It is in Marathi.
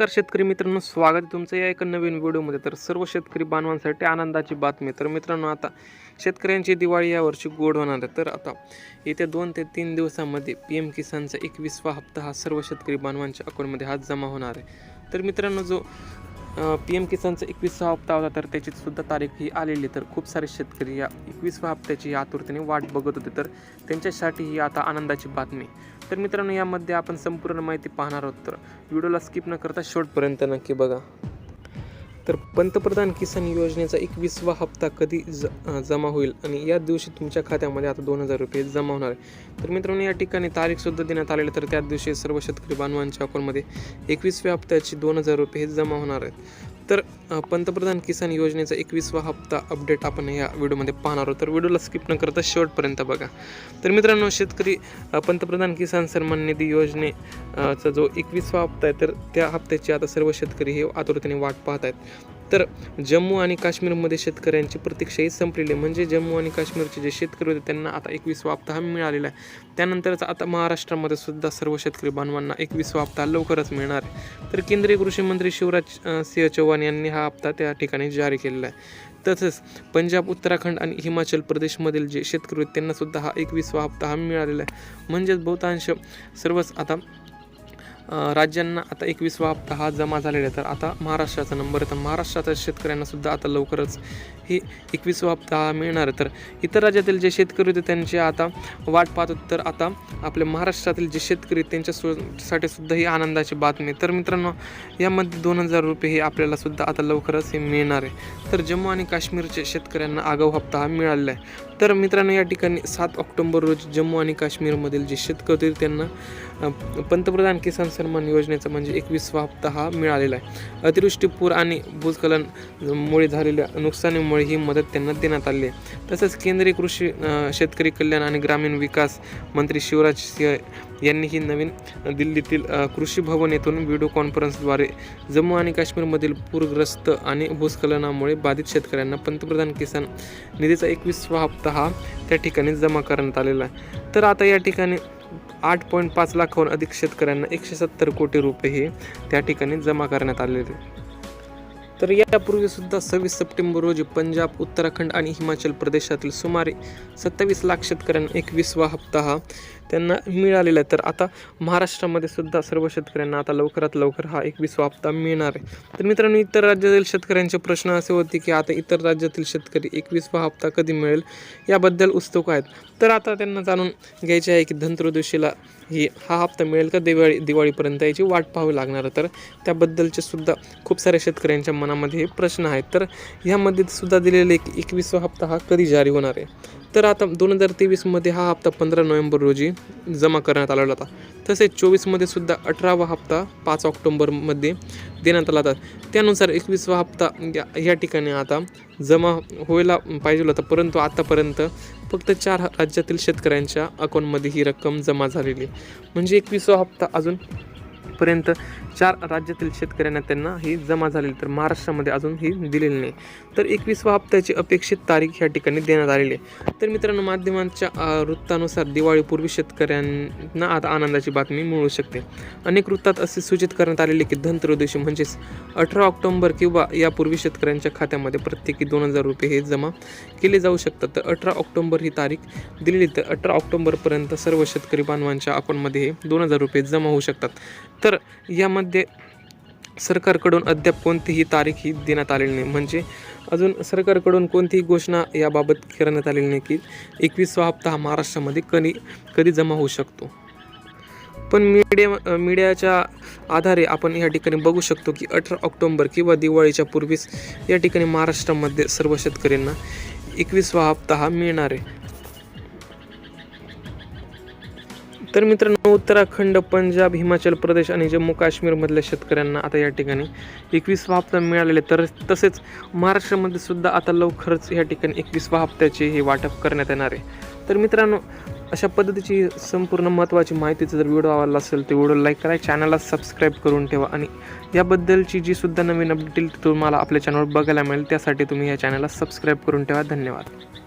नमस्कार शेतकरी मित्रांनो स्वागत आहे तुमचं या एका नवीन व्हिडिओमध्ये. तर सर्व शेतकरी बांधवांसाठी आनंदाची बातमी तर मित्रांनो आता शेतकऱ्यांची दिवाळी यावर्षी गोड होणार आहे. तर आता येत्या दोन ते तीन दिवसामध्ये पी एम किसानचा एकवीसवा हप्ता हा सर्व शेतकरी बांधवांच्या अकाउंटमध्ये आज जमा होणार आहे. तर मित्रांनो जो पी एम किसानचा एकवीसवा हप्ता होता तर त्याची सुद्धा तारीख ही आलेली तर खूप सारे शेतकरी या एकवीसव्या हप्त्याची आतुरतेने वाट बघत होते तर त्यांच्यासाठी ही आता आनंदाची बातमी तर मित्रांनो यामध्ये आपण संपूर्ण माहिती पाहणार आहोत तर व्हिडिओला स्किप न करता शेवटपर्यंत नक्की बघा. तर पंतप्रधान किसान योजनेचा एकवीसवा हप्ता कधी ज जमा होईल? आणि या दिवशी तुमच्या खात्यामध्ये आता दोन हजार रुपये जमा होणार आहे. तर मित्रांनो या ठिकाणी तारीखसुद्धा देण्यात आलेली तर त्या दिवशी सर्व शेतकरी बांधवांच्या अकाउंटमध्ये एकवीसव्या हप्त्याची दोन हजार रुपये हे जमा होणार आहेत. तर पंतप्रधान किसान योजनेचा एकवीसवा हप्ता अपडेट आपण या व्हिडिओमध्ये पाहणार आहोत. तर व्हिडिओला स्किप न करता शेवटपर्यंत बघा. तर मित्रांनो शेतकरी पंतप्रधान किसान सन्मान निधी योजनेचा जो एकवीसवा हप्ता आहे तर त्या हप्त्याची आता सर्व शेतकरी हे आतुरतेने वाट पाहत आहेत. तर जम्मू आणि काश्मीरमध्ये शेतकऱ्यांची प्रतीक्षाही संपलेली आहे. म्हणजे जम्मू आणि काश्मीरचे जे शेतकरी होते त्यांना आता एकवीसवा हप्ता हा मिळालेला आहे. त्यानंतरच आता महाराष्ट्रामध्ये सुद्धा सर्व शेतकरी बांधवांना एकवीसवा हप्ता लवकरच मिळणार आहे. तर केंद्रीय कृषी मंत्री शिवराज सिंह चौहान यांनी हा हप्ता त्या ठिकाणी जारी केलेला आहे. तसंच पंजाब उत्तराखंड आणि हिमाचल प्रदेशमधील जे शेतकरी आहेत त्यांना सुद्धा हा एकवीसवा हप्ता हा मिळालेला आहे. म्हणजेच बहुतांश सर्वच आता राज्यांना आता एकवीसवा हप्ता हा जमा झालेला आहे. तर आता महाराष्ट्राचा नंबर आहे. तर महाराष्ट्राच्या शेतकऱ्यांना सुद्धा आता लवकरच हे एकवीसवा हप्ता हा मिळणार आहे. तर इतर राज्यातील जे शेतकरी होते त्यांची आता वाट पाहत होते. तर आता आपल्या महाराष्ट्रातील जे शेतकरी आहेत त्यांच्या सु साठी सुद्धा ही आनंदाची बातमी तर मित्रांनो यामध्ये दोन हजार रुपये हे आपल्याला सुद्धा आता लवकरच हे मिळणार आहे. तर जम्मू आणि काश्मीरचे शेतकऱ्यांना आगाऊ हप्ता हा मिळालेला आहे. तर मित्रांनो या ठिकाणी सात ऑक्टोबर रोजी जम्मू आणि काश्मीरमधील जे शेतकरी होते त्यांना पंतप्रधान किसान सन्मान योजनेचा म्हणजे एकवीसवा हप्ता हा मिळालेला आहे. अतिवृष्टी पूर आणि भूस्खलन मुळे झालेल्या नुकसानीमुळे ही मदत त्यांना देण्यात आली आहे. तसंच केंद्रीय कृषी शेतकरी कल्याण आणि ग्रामीण विकास मंत्री शिवराज सिंह यांनी ही नवीन दिल्लीतील कृषी भवन येथून व्हिडिओ कॉन्फरन्सद्वारे जम्मू आणि काश्मीरमधील पूरग्रस्त आणि भूस्खलनामुळे बाधित शेतकऱ्यांना पंतप्रधान किसान निधीचा एकवीसवा हप्ता हा त्या ठिकाणी जमा करण्यात आलेला आहे. तर आता या ठिकाणी आठ पॉईंट पाच लाखाहून अधिक शेतकऱ्यांना एकशे सत्तर कोटी रुपये हे त्या ठिकाणी जमा करण्यात आलेले आहेत. तर यापूर्वीसुद्धा सव्वीस सप्टेंबर रोजी पंजाब उत्तराखंड आणि हिमाचल प्रदेशातील सुमारे सत्तावीस लाख शेतकऱ्यांना एकवीसवा हप्ता हा त्यांना मिळालेला आहे. तर आता महाराष्ट्रामध्ये सुद्धा सर्व शेतकऱ्यांना आता लवकरात लवकर हा एकवीसवा हप्ता मिळणार आहे. तर मित्रांनो इतर राज्यातील शेतकऱ्यांचे प्रश्न असे होते की आता इतर राज्यातील शेतकरी एकवीसवा हप्ता कधी मिळेल याबद्दल उत्सुक आहेत. तर आता त्यांना जाणून घ्यायचे आहे की धनत्रयोदशीला ही हा हप्ता मिळेल का? दिवाळी दिवाळीपर्यंत याची वाट पाहावी लागणार तर त्याबद्दलचे सुद्धा खूप साऱ्या शेतकऱ्यांच्या मनामध्ये हे प्रश्न आहेत. तर ह्यामध्ये सुद्धा दिलेले एक एकवीसवा हप्ता हा कधी जारी होणार आहे? तर आता दोन हजार तेवीसमध्ये हा हप्ता पंधरा नोव्हेंबर रोजी जमा करण्यात आलेला होता. तसेच चोवीसमध्ये सुद्धा अठरावा हप्ता पाच ऑक्टोंबरमध्ये देण्यात आला होता. त्यानुसार एकवीसवा हप्ता या या ठिकाणी आता जमा व्हायला पाहिजे होता परंतु आतापर्यंत फक्त चार राज्यातील शेतकऱ्यांच्या अकाउंटमध्ये ही रक्कम जमा झालेली आहे. म्हणजे एकवीसवा हप्ता अजून पर्यंत चार राज्यातील शेतकऱ्यांना त्यांना ही जमा झालेली तर महाराष्ट्रामध्ये अजून ही दिलेली नाही. तर एकवीसवा हप्त्याची अपेक्षित तारीख ह्या ठिकाणी देण्यात आलेली आहे. तर मित्रांनो माध्यमांच्या वृत्तानुसार दिवाळीपूर्वी शेतकऱ्यांना आता आनंदाची बातमी मिळू शकते. अनेक वृत्तात असे सूचित करण्यात आलेले की धनत्रयोदशी म्हणजेच अठरा ऑक्टोंबर किंवा यापूर्वी शेतकऱ्यांच्या खात्यामध्ये प्रत्येकी दोन हजार रुपये हे जमा केले जाऊ शकतात. तर अठरा ऑक्टोंबर ही तारीख दिलेली तर अठरा ऑक्टोंबरपर्यंत सर्व शेतकरी बांधवांच्या अकाउंटमध्ये हे दोन हजार रुपये जमा होऊ शकतात. तर यामध्ये सरकारकडून अद्याप कोणतीही तारीख ही देण्यात आलेली नाही. म्हणजे अजून सरकारकडून कोणतीही घोषणा याबाबत करण्यात आलेली नाही की एकवीसवा हप्ता हा महाराष्ट्रामध्ये कधी कधी जमा होऊ शकतो. पण मीडिया मीडियाच्या आधारे आपण या ठिकाणी बघू शकतो की अठरा ऑक्टोंबर किंवा दिवाळीच्या पूर्वीच या ठिकाणी महाराष्ट्रामध्ये सर्व शेतकऱ्यांना एकवीसवा हप्ता हा मिळणार आहे. तर मित्रांनो उत्तराखंड पंजाब हिमाचल प्रदेश आणि जम्मू काश्मीरमधल्या शेतकऱ्यांना आता या ठिकाणी एकवीसवा हप्ता मिळालेले. तर तसेच महाराष्ट्रामध्ये सुद्धा आता लवकरच या ठिकाणी एकवीसवा हप्त्याचे हे वाटप करण्यात येणार आहे. तर मित्रांनो अशा पद्धतीची संपूर्ण महत्त्वाची माहितीचा जर व्हिडिओ आवडला असेल तर व्हिडिओ लाईक करा चॅनलला सबस्क्राईब करून ठेवा आणि याबद्दलची जी सुद्धा नवीन अपडेट तुम्हाला आपल्या चॅनलवर बघायला मिळेल त्यासाठी तुम्ही या चॅनलला सबस्क्राईब करून ठेवा. धन्यवाद.